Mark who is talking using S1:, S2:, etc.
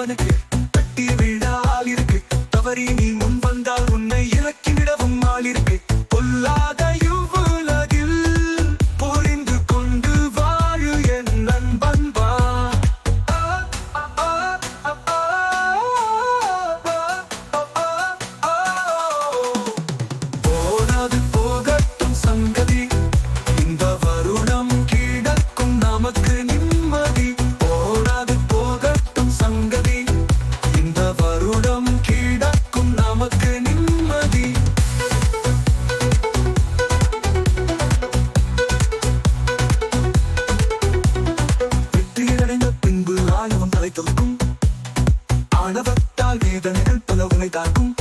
S1: அவனுக்கு தட்டிய விழா ஆள் இருக்கு. தவறி நீ முன் வந்தால் உன்னை இறக்கிவிடவும் ஆள் ஆணவத்தால் வேதனைகள் பல உனை தாக்கும்.